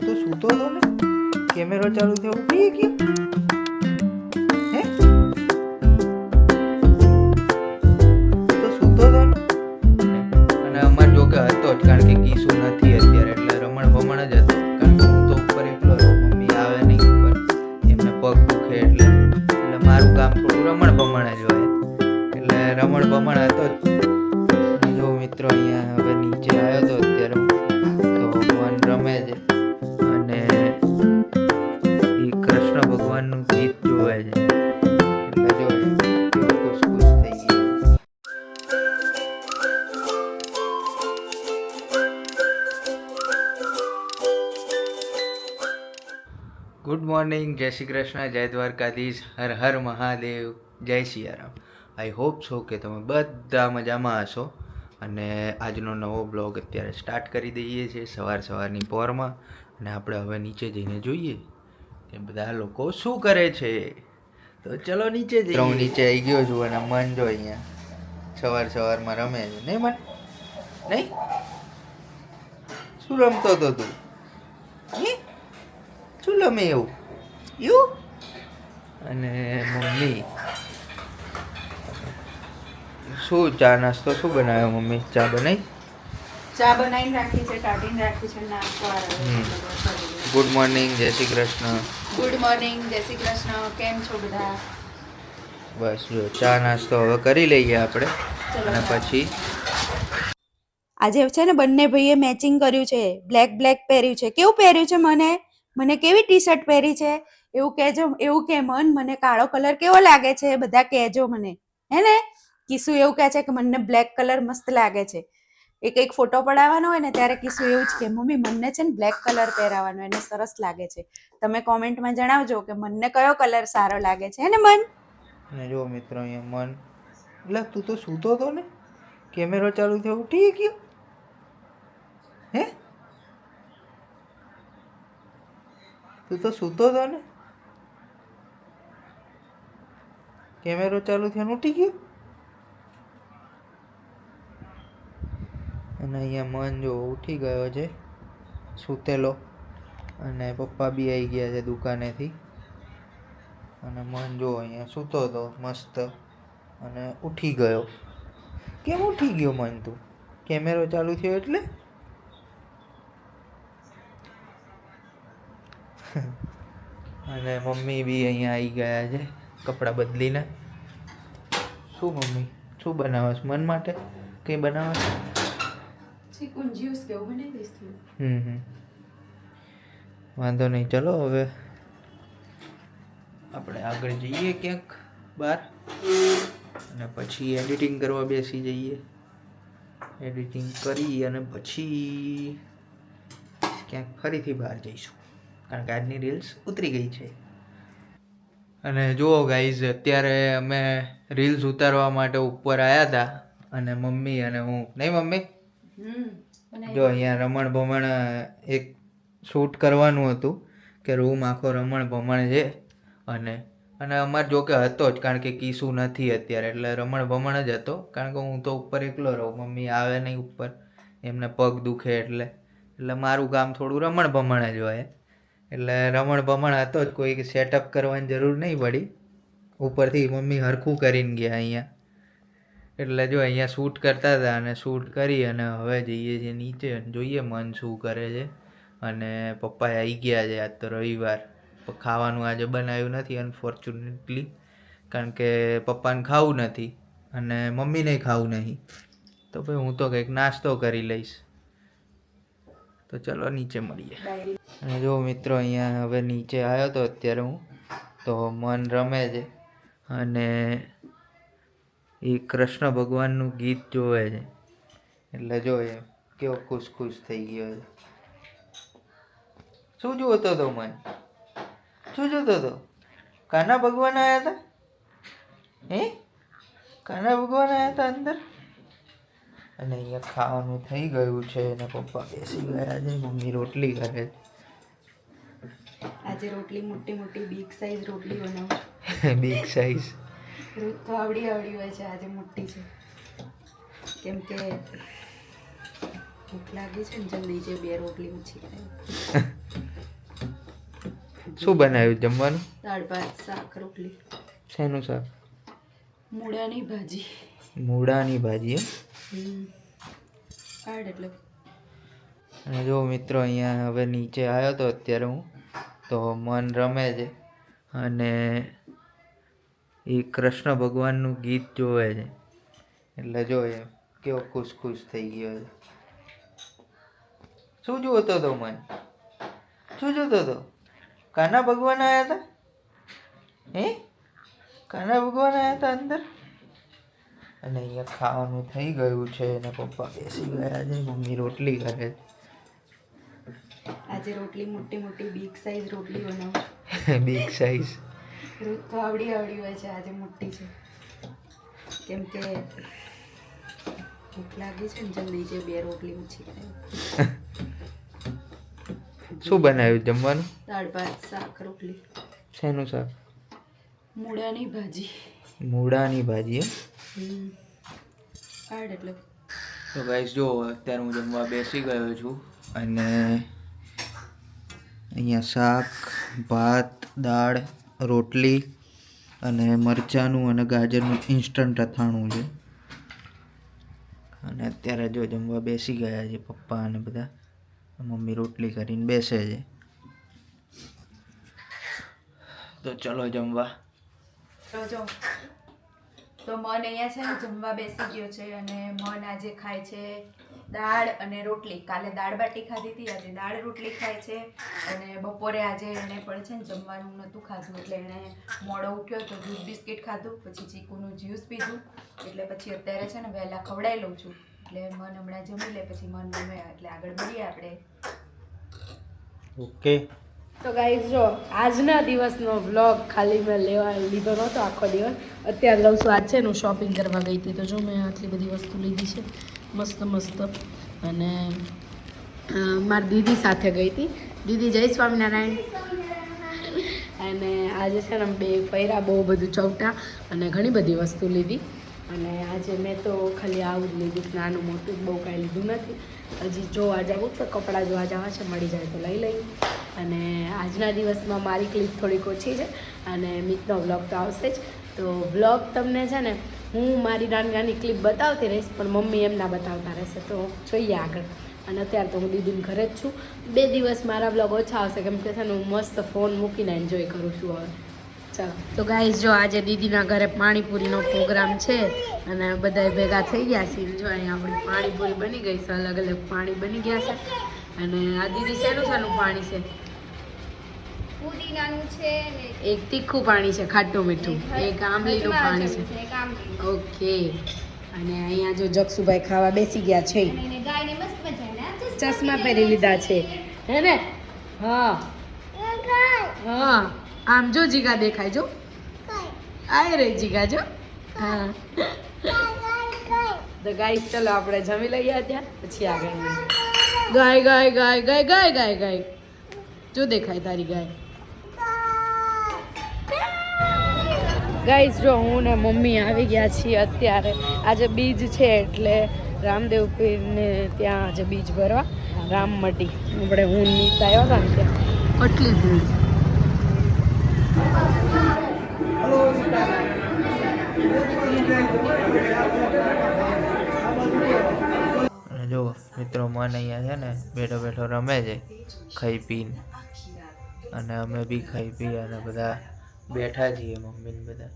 તું તો સૂતો હતો ને કેમેરો ચાલુ થયો. મોર્નિંગ જય શ્રી કૃષ્ણ, જય દ્વારકાધીશ, હર હર મહાદેવ, જય સિયારામ આઈ હોપ છો કે તમે બધા મજામાં હશો અને આજનો નવો બ્લોગ અત્યારે સ્ટાર્ટ કરી દઈએ છીએ સવાર સવારની પોરમાં અને આપણે હવે નીચે જઈને જોઈએ કે બધા લોકો શું કરે છે. તો ચલો નીચે જઈએ. હું નીચે આવી ગયો છું અને મન જો અહીંયા સવાર સવારમાં રમે છે. નહીં મન? નહીં? શું રમતો હતો તું? શું રમે એવું? એવું અને મમ્મી. શું ચા નાસ્તો શું બનાવ્યો મમ્મી? ચા બનાવી ચા બનાવીને રાખી છે કાઢીને રાખી છે નાસ્તો હમ. ગુડ મોર્નિંગ જય શ્રી કૃષ્ણ. ગુડ મોર્નિંગ જય શ્રી કૃષ્ણ. કેમ છો બધા? બસ જો ચા નાસ્તો હવે કરી લઈએ આપણે. અને પછી? આજે છે ને બંને ભાઈએ મેચિંગ કર્યું છે. બ્લેક બ્લેક પહેર્યું છે. કેવું પહેર્યું છે મને? મને કેવી ટી શર્ટ પહેરી છે? એવું કહેજો, એવું કે મન, મને કાળો કલર કેવો લાગે છે? બધા કહેજો મને. હે ને? કિસુ એવું કહે છે કે મને બ્લેક કલર મસ્ત લાગે છે. એ કંઈક ફોટો પડાવવાનો હોય ને ત્યારે કિસુ એવું જ કે, મમ્મી મને છે ને બ્લેક કલર પહેરાવાનો એને સરસ લાગે છે. તમે કોમેન્ટમાં જણાવજો કે મને કયો કલર સારો લાગે છે. હે ને મન? અને જો મિત્રો અહીંયા મન, એટલે તું તો સૂતો હતો ને? કેમેરો ચાલુ થયો, ઉઠી ગયો. હે? તું તો સૂતો હતો ને? કેમેરો ચાલુ થયો ઉઠી ગયો. અને અહીંયા મન જો ઉઠી ગયો છે, સૂતેલો. અને પપ્પા બી આવી ગયા છે દુકાનેથી. અને મન જો અહીંયા સૂતો હતો, મસ્ત. અને ઉઠી ગયો. કેમ ઉઠી ગયો મન તું? કેમેરો ચાલુ થયો એટલે? અને મમ્મી બી અહીંયા આવી ગયા છે. કપડાં બદલીને શું મમ્મી? શું બનાવસ મન માટે કંઈ બનાવસ ચિકન જ્યુસ કેવું બનાવી દઈશ હમ હમ. વાંધો નહીં ચલો હવે. આપણે આગળ જઈએ ક્યાંક બહાર. અને પછી એડિટિંગ કરવા બેસી જઈએ. એડિટિંગ કરી અને પછી ક્યાંક ફરીથી બહાર જઈશું. કારણ કે આજની રીલ્સ ઉતરી ગઈ છે. અને જુઓ ગાઈઝ અત્યારે અમે રીલ્સ ઉતારવા માટે ઉપર આવ્યા હતા અને મમ્મી અને હું. નહીં મમ્મી? જો અહીંયા રમણ ભમણ એક શૂટ કરવાનું હતું કે રૂમ આખો રમણ ભમણ છે અને અને અમાર જો કે હતો જ કારણ કે કીસુ નથી અત્યારે એટલે રમણ ભમણ જ હતો કારણ કે હું તો ઉપર એકલો રહું મમ્મી આવે નહીં ઉપર એમને પગ દુખે એટલે એટલે મારું કામ થોડું રમણ ભમણ જ હોય. એટલે રમણ બમણ હતો જ કોઈ સેટઅપ કરવાની જરૂર નહીં પડી. ઉપરથી મમ્મી હરખું કરીને ગયા અહીંયા. એટલે જો અહીંયા શૂટ કરતા હતા અને શૂટ કરી અને હવે જઈએ છીએ નીચે જોઈએ મન શું કરે છે. અને પપ્પા આવી ગયા છે આજ તો રવિવાર. ખાવાનું આજે બનાવ્યું નથી અનફોર્ચ્યુનેટલી કારણ કે પપ્પાને ખાવું નથી અને મમ્મીને ખાવું નહીં. તો ભાઈ હું તો કંઈક નાસ્તો કરી લઈશ. તો ચલો નીચે મળીએ. અને જો મિત્રો અહીંયા હવે નીચે આવ્યો તો અત્યારે હું તો મન રમે છે. અને એ કૃષ્ણ ભગવાનનું ગીત જોવે છે. એટલે જો એ કેવો ખુશ ખુશ થઈ ગયો છે. શું જોતો હતો મન? શું જોતો હતો? કાના ભગવાન આવ્યા હતા? હે? કાના ભગવાન આવ્યા હતા અંદર? અને અહીંયા ખાવાનું થઈ ગયું છે અને પપ્પા બેસી ગયા છે મમ્મી રોટલી કરે આજે રોટલી મોટી મોટી બિગ સાઈઝ રોટલી બનાવું બિગ સાઈઝ રોજ તો આવડી આવડી હોય છે આજે મોટી છે. કેમ કે ભૂખ લાગી છે ને જલ્દી જે બે રોટલી ઓછી ખાઈ શું બનાવ્યું જમવાનું? દાળ ભાત શાક રોટલી. શેનું શાક? મૂળાની ભાજી. મૂળાની ભાજી એમ? કાઢ એટલે. અને જો મિત્રો અહીંયા હવે નીચે આવ્યો તો અત્યારે હું, તો મન રમે છે. અને એ કૃષ્ણ ભગવાનનું ગીત જોવે છે. એટલે જો એ કેવો ખુશ ખુશ થઈ ગયો છે. શું જોતો હતો મન? શું જોતો હતો? કાના ભગવાન આવ્યા હતા હે? કાના ભગવાન આવ્યા હતા અંદર? અને અહીંયા ખાવાનું થઈ ગયું છે અને પપ્પા બેસી ગયા છે મમ્મી રોટલી કરે આજે રોટલી મોટી મોટી બિગ સાઈઝ રોટલી બનાવું બિગ સાઈઝ તો આવડી આવડી હોય છે આજે મોટી છે. કેમ કે ભૂખ લાગી છે ને જલ્દી જે બે રોટલી ઓછી ખાઈ શું બનાવ્યું જમવાનું? દાળ ભાત શાક રોટલી. શેનું શાક? મૂળાની ભાજી. મૂળાની ભાજી એમ? કાઢ એટલે. તો ગાઈસ જો અત્યારે હું જમવા બેસી ગયો છું અને અહીંયા શાક ભાત દાળ રોટલી અને મરચાંનું અને ગાજરનું ઇન્સ્ટન્ટ અથાણું છે. અને અત્યારે જો જમવા બેસી ગયા છે પપ્પા અને બધા. મમ્મી રોટલી કરીને બેસે છે. તો ચલો જમવા. ચલો તો મન અહીંયા છે ને જમવા બેસી ગયો છે અને મન આજે ખાય છે દાળ અને રોટલી. કાલે દાળ બાટી ખાધી હતી, આજે દાળ રોટલી ખાય છે અને બપોરે આજે એને પણ છે ને જમવાનું નહોતું ખાધું એટલે એણે મોડો ઉઠ્યો તો દૂધ બિસ્કિટ ખાધું, પછી ચીકુનું જ્યુસ પીધું. એટલે પછી અત્યારે છે ને વહેલા ખવડાવી લઉં છું. એટલે મન હમણાં જમી લે, પછી મન ગમે એટલે આગળ મળીએ આપણે. ઓકે તો ગાઈઝ જો, આજના દિવસનો વ્લોગ ખાલી મેં લેવા લીધો નહોતો આખો દિવસ. અત્યારે લઉં છું, આજ છે ને હું શોપિંગ કરવા ગઈ હતી. તો જો મેં આટલી બધી વસ્તુ લીધી છે, મસ્ત મસ્ત. અને મારી દીદી સાથે ગઈ હતી. દીદી, જય સ્વામિનારાયણ. અને આજે છે ને બે ફર્યા, બહુ બધું ચૌટા અને ઘણી બધી વસ્તુ લીધી. અને આજે મેં તો ખાલી આવું જ લીધું, નાનું મોટું બહુ કાંઈ લીધું નથી. હજી જોવા જવું તો કપડાં જોવા જવા છે, મળી જાય તો લઈ લઈએ. અને આજના દિવસમાં મારી ક્લિપ થોડીક ઓછી છે અને મિતનો વ્લોગ તો આવશે જ. તો વ્લોગ તમને છે ને, હું મારી નાની ક્લિપ બતાવતી રહીશ, પણ મમ્મી એમના બતાવતા રહેશે. તો જોઈએ આગળ. અને અત્યારે તો હું દીદીને ઘરે જ છું. બે દિવસ મારા વ્લોગ ઓછા આવશે, કેમ કે છે ને હું મસ્ત ફોન મૂકીને એન્જોય કરું છું હવે. ચાલો. તો ગાઈઝ જો આજે દીદીના ઘરે પાણીપુરીનો પ્રોગ્રામ છે અને બધા ભેગા થઈ ગયા છે જો અહીંયા આપણી પાણીપુરી બની ગઈ છે અલગ અલગ પાણી બની ગયા છે. અને આ દીદી શેનું શેનું પાણી છે? પુદીનાનું છે ને એક તીખું પાણી છે ખાટું મીઠું. એક આંબલીનું પાણી છે. એક આંબલી. ઓકે. અને અહીંયા જો જક્ષુભાઈ ખાવા બેસી ગયા છે. ગાયને મસ્ત મજાના ચશ્મા પહેરી લીધા છે. હે ને? હા. હા. આમ જો જીગા દેખાય જો. આય રે જીગા જો. હા. તો ગાઈસ ચલો આપણે જમી લઈએ ત્યાં પછી આગળ ગાય. ગાય ગાય ગાય ગાય ગાય ગાય. જો દેખાય તારી ગાય. ગાઈસ જો હું ને મમ્મી આવી ગયા છીએ અત્યારે. આજે બીજ છે એટલે રામદેવ પીરને ત્યાં આજે બીજ ભરવા. રામમટી આપણે હું નીતા આવ્યા હતા ને ત્યાં. આટલી ભીડ જો મિત્રો મન અહીંયા છે ને બેઠો બેઠો રમે છે ખાઈ પીને. અને અમે બી ખાઈ પી અને બધા બેઠા છીએ મમ્મી ને બધા.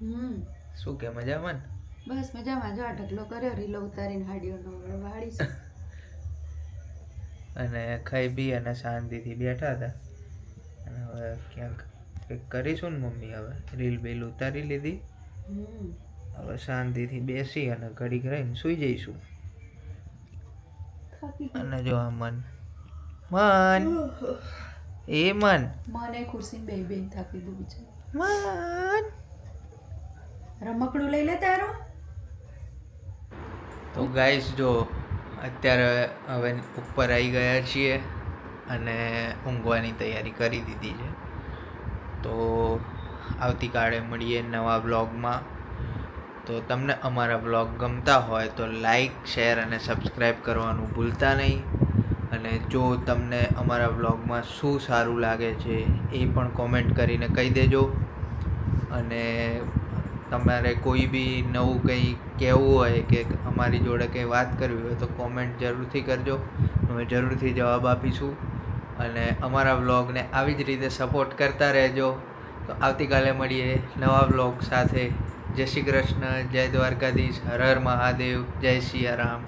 હમ. શું કે મજામાં ને? બસ મજામાં. જો આ ઢગલો કર્યો રીલો ઉતારીને હાડીઓનો વાળીશું. અને ખાઈ પી અને શાંતિથી બેઠા હતા. અને હવે ક્યાંક કંઈક કરીશું ને મમ્મી હવે? રીલ બીલ ઉતારી લીધી. હમ. હવે શાંતિથી બેસી અને ઘડીક રહીને સૂઈ જઈશું. અને જો આ મન મન. એ મન. મને ખુરશી બે બેન થાકી દીધું છે. મન. રમકડું લઈ લે તારું? તો ગાઈસ જો અત્યારે હવે ઉપર આવી ગયા છીએ અને ઊંઘવાની તૈયારી કરી દીધી છે. તો આવતીકાલે મળીએ નવા બ્લોગમાં તો તમને અમારા બ્લોગ ગમતા હોય તો લાઈક શેર અને સબસ્ક્રાઈબ કરવાનું ભૂલતા નહીં. અને જો તમને અમારા વ્લોગમાં શું સારું લાગે છે એ પણ કોમેન્ટ કરીને કહી દેજો. અને તમારે કોઈ બી નવું કંઈ કહેવું હોય કે અમારી જોડે કંઈ વાત કરવી હોય તો કોમેન્ટ જરૂરથી કરજો. અમે જરૂરથી જવાબ આપીશું. અને અમારા વ્લોગને આવી જ રીતે સપોર્ટ કરતા રહેજો. તો આવતીકાલે મળીએ નવા વ્લોગ સાથે. જય શ્રી કૃષ્ણ, જય દ્વારકાધીશ, હર હર મહાદેવ, જય સિયારામ